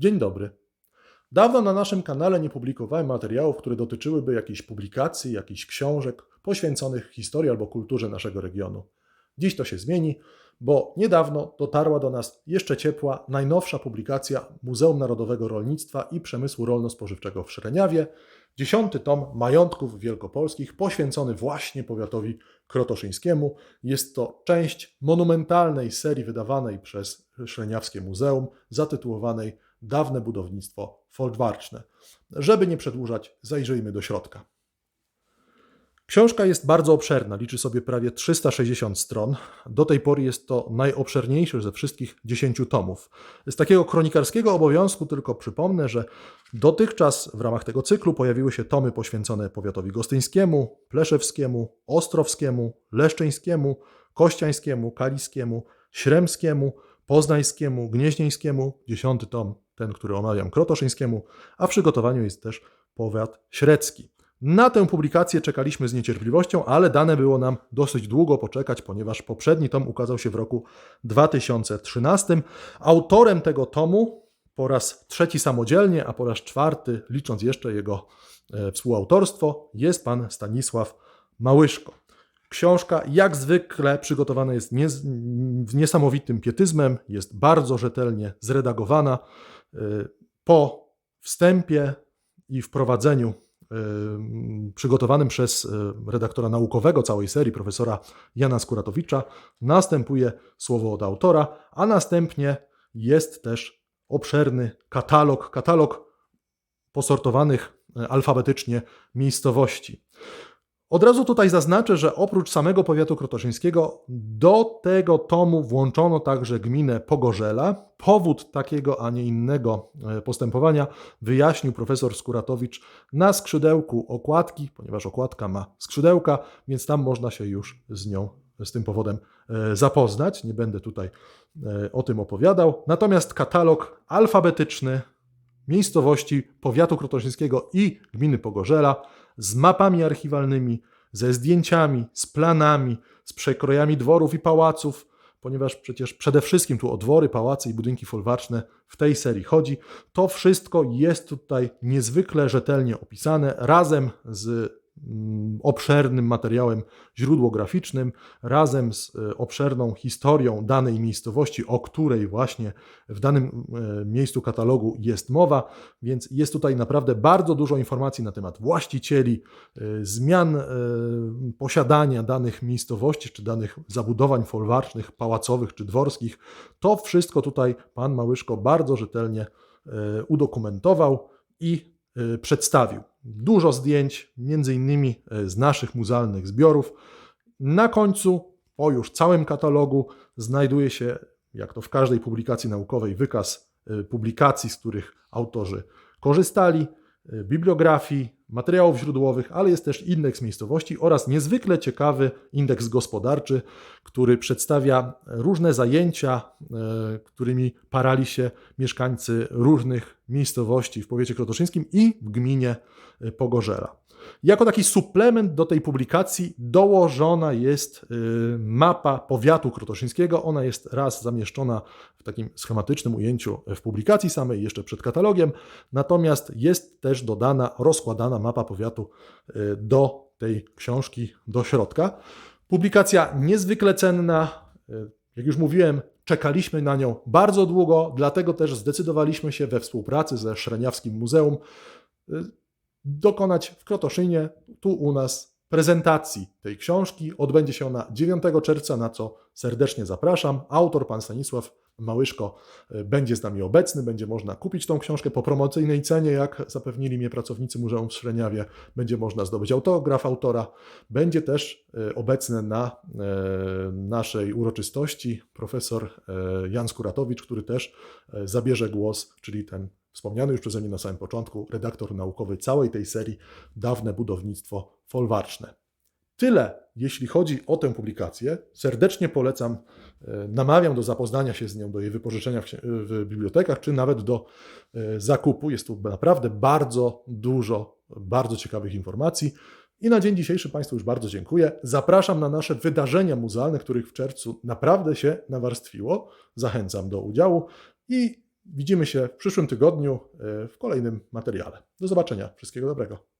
Dzień dobry. Dawno na naszym kanale nie publikowałem materiałów, które dotyczyłyby jakiejś publikacji, jakichś książek poświęconych historii albo kulturze naszego regionu. Dziś to się zmieni, bo niedawno dotarła do nas jeszcze ciepła, najnowsza publikacja Muzeum Narodowego Rolnictwa i Przemysłu Rolno-Spożywczego w Szreniawie, dziesiąty tom majątków wielkopolskich poświęcony właśnie powiatowi krotoszyńskiemu. Jest to część monumentalnej serii wydawanej przez Szreniawskie Muzeum, zatytułowanej Dawne budownictwo folwarczne. Żeby nie przedłużać, zajrzyjmy do środka. Książka jest bardzo obszerna, liczy sobie prawie 360 stron. Do tej pory jest to najobszerniejszy ze wszystkich 10 tomów. Z takiego kronikarskiego obowiązku tylko przypomnę, że dotychczas w ramach tego cyklu pojawiły się tomy poświęcone powiatowi gostyńskiemu, pleszewskiemu, ostrowskiemu, leszczyńskiemu, kościańskiemu, kaliskiemu, śremskiemu, poznańskiemu, gnieźnieńskiemu, dziesiąty tom, ten, który omawiam, krotoszyńskiemu, a w przygotowaniu jest też powiat średzki. Na tę publikację czekaliśmy z niecierpliwością, ale dane było nam dosyć długo poczekać, ponieważ poprzedni tom ukazał się w roku 2013. Autorem tego tomu po raz trzeci samodzielnie, a po raz czwarty, licząc jeszcze jego e, współautorstwo, jest pan Stanisław Małyszko. Książka, jak zwykle, przygotowana jest nie, z niesamowitym pietyzmem, jest bardzo rzetelnie zredagowana. E, po wstępie i wprowadzeniu przygotowanym przez e, redaktora naukowego całej serii, profesora Jana Skuratowicza, następuje słowo od autora, a następnie jest też obszerny katalog, katalog posortowanych e, alfabetycznie miejscowości. Od razu tutaj zaznaczę, że oprócz samego powiatu krotoszyńskiego do tego tomu włączono także gminę Pogorzela. Powód takiego, a nie innego e, postępowania wyjaśnił profesor Skuratowicz na skrzydełku okładki, ponieważ okładka ma skrzydełka, więc tam można się już z nią, z tym powodem e, zapoznać. Nie będę tutaj e, o tym opowiadał. Natomiast katalog alfabetyczny miejscowości powiatu krotoszyńskiego i gminy Pogorzela z mapami archiwalnymi, ze zdjęciami, z planami, z przekrojami dworów i pałaców, ponieważ przecież przede wszystkim tu o dwory, pałace i budynki folwarczne w tej serii chodzi. To wszystko jest tutaj niezwykle rzetelnie opisane razem z obszernym materiałem źródłograficznym, razem z e, obszerną historią danej miejscowości, o której właśnie w danym e, miejscu katalogu jest mowa, więc jest tutaj naprawdę bardzo dużo informacji na temat właścicieli, e, zmian posiadania danych miejscowości, czy danych zabudowań folwarcznych, pałacowych czy dworskich. To wszystko tutaj pan Małyszko bardzo rzetelnie udokumentował i przedstawił. Dużo zdjęć, między innymi e, z naszych muzealnych zbiorów. Na końcu, po już całym katalogu, znajduje się, jak to w każdej publikacji naukowej, wykaz e, publikacji, z których autorzy korzystali, e, bibliografii, materiałów źródłowych, ale jest też indeks miejscowości oraz niezwykle ciekawy indeks gospodarczy, który przedstawia różne zajęcia, którymi parali się mieszkańcy różnych miejscowości w powiecie krotoszyńskim i w gminie Pogorzela. Jako taki suplement do tej publikacji dołożona jest y, mapa powiatu krotoszyńskiego. Ona jest raz zamieszczona w takim schematycznym ujęciu w publikacji samej, jeszcze przed katalogiem, natomiast jest też dodana, rozkładana mapa powiatu y, do tej książki, do środka. Publikacja niezwykle cenna. Y, jak już mówiłem, czekaliśmy na nią bardzo długo, dlatego też zdecydowaliśmy się we współpracy ze Szreniawskim Muzeum dokonać w Krotoszynie, tu u nas, prezentacji tej książki. Odbędzie się ona 9 czerwca, na co serdecznie zapraszam. Autor, pan Stanisław Małyszko, e, będzie z nami obecny. Będzie można kupić tą książkę po promocyjnej cenie, jak zapewnili mnie pracownicy Muzeum w Szreniawie. Będzie można zdobyć autograf autora. Będzie też e, obecny na e, naszej uroczystości profesor Jan Skuratowicz, który też zabierze głos, czyli ten wspomniany już przeze mnie na samym początku, redaktor naukowy całej tej serii Dawne budownictwo folwarczne. Tyle, jeśli chodzi o tę publikację. Serdecznie polecam, e, namawiam do zapoznania się z nią, do jej wypożyczenia w, bibliotekach, czy nawet do e, zakupu. Jest tu naprawdę bardzo dużo bardzo ciekawych informacji. I na dzień dzisiejszy Państwu już bardzo dziękuję. Zapraszam na nasze wydarzenia muzealne, których w czerwcu naprawdę się nawarstwiło. Zachęcam do udziału i Widzimy się w przyszłym tygodniu e, w kolejnym materiale. Do zobaczenia. Wszystkiego dobrego.